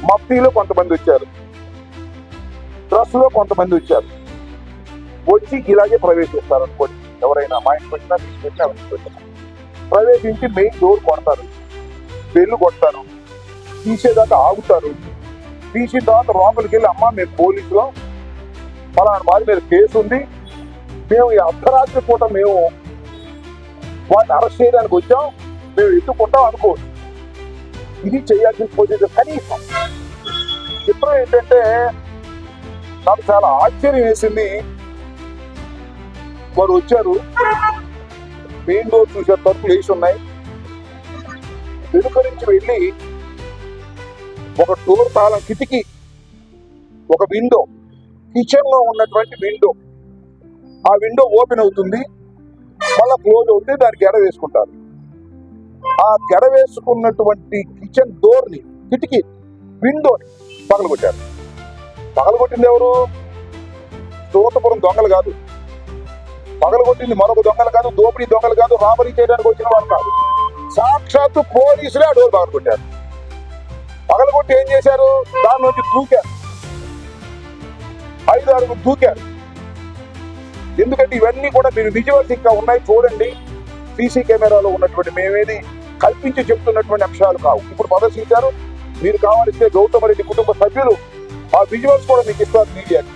మఫ్తీలో కొంతమంది వచ్చారు. డ్రెస్లో కొంతమంది వచ్చారు. వచ్చి ఇలాగే ప్రవేశిస్తారు అనుకోండి ఎవరైనా మా ఇంటికి వచ్చినా తీసుకొచ్చినా వచ్చినా వచ్చినా. ప్రవేశించి మెయిన్ డోర్ కొడతారు. బెల్లు కొడతారు. తీసేదాకా ఆగుతారు. తీసిన తర్వాత లోపలికి వెళ్ళి అమ్మ మేము పోలీసులో. ఫలానా వారి మీద కేసు ఉంది. మేము ఈ అర్ధరాత్రి పూట మేము వాటిని అరెస్ట్ చేయడానికి వచ్చాం. మేము ఎత్తుకుంటాం అనుకోవచ్చు. ఇది చేయాల్సిన పొజిషన్ కనీసం. చిత్రం ఏంటంటే నాకు చాలా ఆశ్చర్యం వేసింది. వారు వచ్చారు. మెయిన్ డోర్ చూసే తలుపులు వేసి ఉన్నాయి. వెనుక నుంచి వెళ్ళి ఒక డోర్ తాళం కిటికీ ఒక విండో కిచెన్లో ఉన్నటువంటి విండో. ఆ విండో ఓపెన్ అవుతుంది. మళ్ళా క్లోజ్ అవుతుంది దానికి ఎడ వేసుకుంటారు. ఆ గడవేసుకున్నటువంటి కిచెన్ డోర్ని కిటికీ విండోని పగలగొట్టారు. పగలగొట్టింది ఎవరు? స్తోతపురం దొంగలు కాదు. పగలగొట్టింది మరొక దొంగలు కాదు దోపిడీ దొంగలు కాదు రాబరీ చేయడానికి వచ్చిన వారు కాదు. సాక్షాత్తు పోలీసులే ఆ డోర్ పగలగొట్టారు. పగలగొట్టి ఏం చేశారు? దాని నుంచి దూకారు. ఐదు ఆరుగురు దూకారు. ఎందుకంటే ఇవన్నీ కూడా మీరు విజువల్స్ ఇంకా ఉన్నాయి చూడండి. సీసీ కెమెరాలో ఉన్నటువంటి మేమేది కల్పించి చెప్తున్నటువంటి అంశాలు కావు. ఇప్పుడు ప్రదర్శించారు మీరు కావాలిస్తే గౌతమ రెడ్డి కుటుంబ సభ్యులు. ఆ విజువల్స్ కూడా మీకు ఇస్తారు మీడియాకి.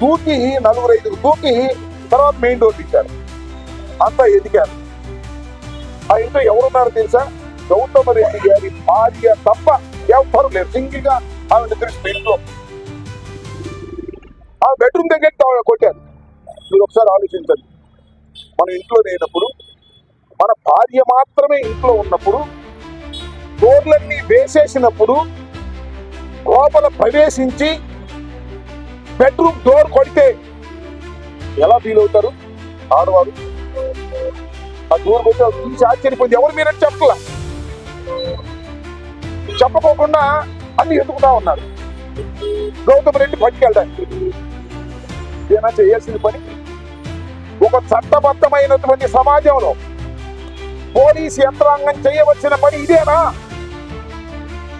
దూకి నలుగురు ఐదుగురు దూకి తర్వాత మెయిన్ డోర్ తీశారు అంతా ఎదిగారు. ఆ ఇంట్లో ఎవరున్నారో తెలుసా? గౌతమ రెడ్డి గారి భార్య తప్ప ఎవరు లేరు. సింగిల్గా ఆమె దృష్టి ఇంట్లో ఆ బెడ్రూమ్ దగ్గర కొట్టారు. మీరు ఒకసారి ఆలోచించండి. మన ఇంట్లో లేనప్పుడు మన భార్య మాత్రమే ఇంట్లో ఉన్నప్పుడు డోర్లన్నీ వేసేసినప్పుడు లోపల ప్రవేశించి బెడ్రూమ్ డోర్ కొడితే ఎలా ఫీల్ అవుతారు? ఆడవారు ఆ డోర్ కొట్టి చూసి ఆశ్చర్యపోయింది. ఎవరు మీరని చెప్పలా చెప్పకోకుండా అన్ని ఎదుగుతా ఉన్నారు. గౌతమ్ రెడ్డి పట్టుకెళ్ళడానికి. ఏమైనా చేయాల్సిన పని? ఒక చట్టబద్ధమైనటువంటి సమాజంలో పోలీస్ యంత్రాంగం చేయవలసిన పని ఇదేనా?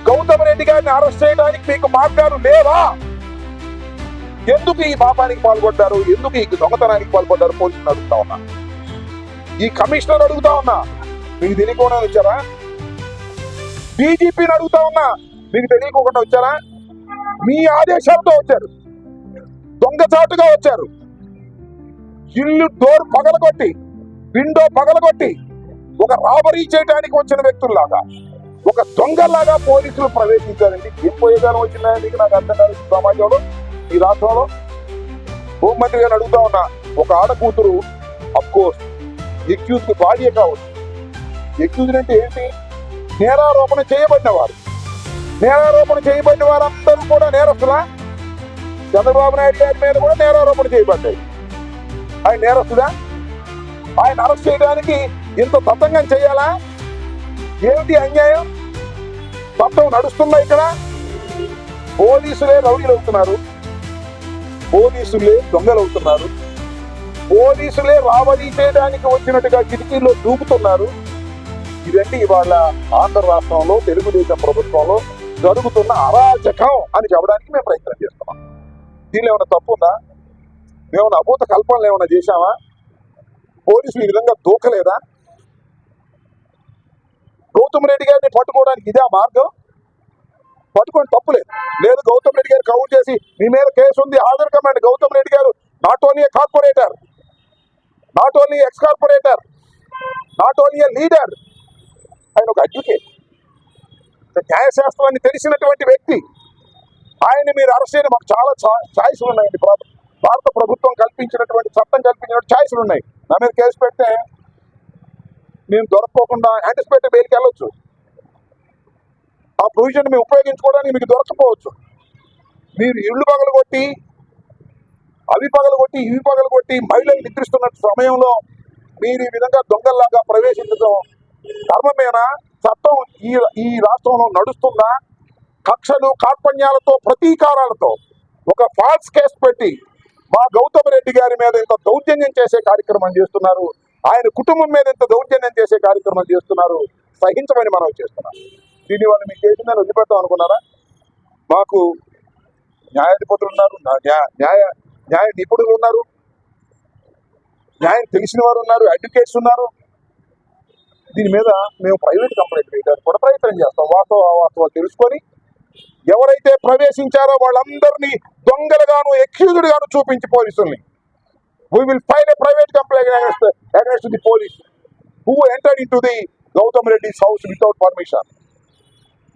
గౌతమ్ రెడ్డి గారిని అరెస్ట్ చేయడానికి మీకు మార్గాలు లేవా? ఎందుకు ఈ పాపానికి పాల్పడ్డారు? ఎందుకు ఈ దొంగతనానికి పాల్పడ్డారు? పోలీసులు అడుగుతా ఉన్నా. ఈ కమిషనర్ అడుగుతా ఉన్నా. మీకు తెలియకుండా వచ్చారా? డీజీపీని అడుగుతా ఉన్నా. మీకు తెలియకుండా వచ్చారా? మీ ఆదేశాలతో వచ్చారు. దొంగచాటుగా వచ్చారు. ఇల్లు డోర్ పగలగొట్టి విండో పగలగొట్టి ఒక రాబరీ చేయడానికి వచ్చిన వ్యక్తుల్లాగా ఒక దొంగలాగా పోలీసులు ప్రవేశించారండి. ఏం పోయేగానం వచ్చిందా మీకు నాకు అర్థం కాదు సమాజంలో ఈ రాష్ట్రంలో. హోంమంత్రి గారు అడుగుతా ఉన్నా ఒక ఆడకూతురు అఫ్కోర్స్ ఎక్యూజ్కి భార్య కావచ్చు. ఎక్యూజ్ అంటే ఏంటి? నేరారోపణ చేయబడిన వారు నేరారోపణ చేయబడిన వారందరూ కూడా నేరస్తులా? చంద్రబాబు నాయుడు గారి మీద కూడా నేరారోపణ చేయబడ్డాయి. ఆయన నేరస్తుడా? ఆయన అరెస్ట్ చేయడానికి ఇంత తతంగం చేయాలా? ఏమిటి అన్యాయం? తత్వం నడుస్తుందా ఇక్కడ? పోలీసులే రౌడీలు అవుతున్నారు పోలీసులే దొంగలు అవుతున్నారు పోలీసులే రాబడి చేయడానికి వచ్చినట్టుగా కిటికీల్లో దూకుతున్నారు. ఇదండి ఇవాళ ఆంధ్ర రాష్ట్రంలో తెలుగుదేశం ప్రభుత్వంలో జరుగుతున్న అరాచకం అని చెప్పడానికి మేము ప్రయత్నం చేస్తున్నాం. దీనిలో ఏమైనా తప్పు ఉందా? మేమైనా అభూత కల్పనలు ఏమైనా చేశామా పోలీసులు ఈ విధంగా దూకలేదా? గౌతమ్ రెడ్డి గారిని పట్టుకోవడానికి ఇదే మార్గం? పట్టుకొని తప్పులేదు లేదు. గౌతమ్ రెడ్డి గారు కౌంట్ చేసి మీ మీద కేసు ఉంది హాజరు command Gautam Reddy garu not only corporator not only ex corporator not only leader ఆయన ఒక అడ్వకేట్. న్యాయశాస్త్రాన్ని తెలిసినటువంటి వ్యక్తి. ఆయన్ని మీరు అరెస్ట్ చేయడం మాకు చాలా ఛాయిస్లు ఉన్నాయండి. భారత ప్రభుత్వం కల్పించినటువంటి చట్టం కల్పించినటువంటి ఛాయిస్లు ఉన్నాయి. నా మీద కేసు పెడితే మేము దొరకపోకుండా యాంటిసిపేటెడ్ బెయిల్కి వెళ్ళొచ్చు. ఆ ప్రొవిజన్ మేము ఉపయోగించుకోవడానికి మీకు దొరకపోవచ్చు మీరు ఇళ్ళు పగలగొట్టి అవి పగలగొట్టి ఇవి పగలగొట్టి మహిళలు నిద్రిస్తున్న సమయంలో మీరు ఈ విధంగా దొంగల్లాగా ప్రవేశించడం ధర్మమేనా? చట్టం ఈ ఈ రాష్ట్రంలో నడుస్తున్న కక్షలు కార్పణ్యాలతో ప్రతీకారాలతో ఒక ఫాల్స్ కేసు పెట్టి మా గౌతమ్ రెడ్డి గారి మీద ఇంత దౌర్జన్యం చేసే కార్యక్రమం చేస్తున్నారు. ఆయన కుటుంబం మీద ఇంత దౌర్జన్యం చేసే కార్యక్రమాలు చేస్తున్నారు. సహించమని మనం చేస్తున్నాం. దీని వల్ల మీ చేసిందని వదిలిపెడతాం అనుకున్నారా? మాకు న్యాయాధిపతులు ఉన్నారు నా- న్యాయ న్యాయ న్యాయ నిపుణులు ఉన్నారు. న్యాయం తెలిసిన వారు ఉన్నారు అడ్వకేట్స్ ఉన్నారు. దీని మీద మేము ప్రైవేట్ కంప్లైంట్ వేయడానికి కూడా ప్రయత్నం చేస్తాం. వాస్తవ వాస్తవాలు తెలుసుకొని ఎవరైతే ప్రవేశించారో వాళ్ళందరినీ దొంగలుగాను ఎక్యూజ్డ్గాను చూపించి పోలీసుల్ని we will file a private complaint against the police who entered into the Gautam Reddy's house without permission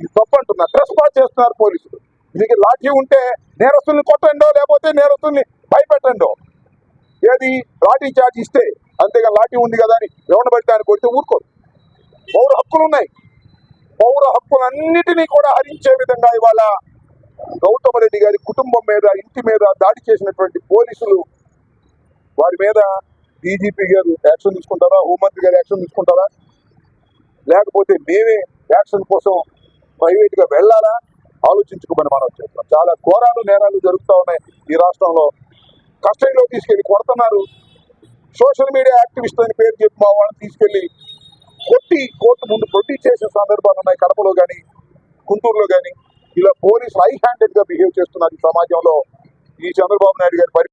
ఇది తప్పు అంటున్నా ట్రెస్ పాస్ చేస్తున్నారు పోలీసులు. దీనికి లాఠీ ఉంటే నేరస్తుల్ని కొట్టండో లేకపోతే నేరస్తుల్ని భయపెట్టండో? ఏది? లాఠీ చార్జ్ ఇస్తే అంతేగా లాఠీ ఉంది కదా అని ఎవరిని పెట్టడానికి కొడితే ఊరుకోరు. పౌర హక్కులు ఉన్నాయి పౌర హక్కులన్నిటినీ కూడా హరించే విధంగా ఇవాళ గౌతమ్ రెడ్డి గారి కుటుంబం మీద ఇంటి మీద దాడి చేసినటువంటి పోలీసులు వారి మీద డీజీపీ గారు యాక్షన్ తీసుకుంటారా? హోంమంత్రి గారు యాక్షన్ తీసుకుంటారా? లేకపోతే మేమే యాక్షన్ కోసం ప్రైవేట్గా వెళ్ళాలా? ఆలోచించుకోమని మనం చేస్తున్నాం చాలా ఘోరాలు నేరాలు జరుగుతూ ఉన్నాయి ఈ రాష్ట్రంలో. కస్టడీలో తీసుకెళ్ళి కొడుతున్నారు. సోషల్ మీడియా యాక్టివిస్ట్ అని పేరు చెప్పి మా వాళ్ళని తీసుకెళ్ళి కొట్టి కోర్టు ముందు ప్రొడ్యూస్ చేసే సందర్భాలు ఉన్నాయి కడపలో కానీ గుంటూరులో కానీ ఇలా పోలీసులు హై హ్యాండెడ్గా బిహేవ్ చేస్తున్నారు ఈ సమాజంలో. ఈ చంద్రబాబు నాయుడు గారి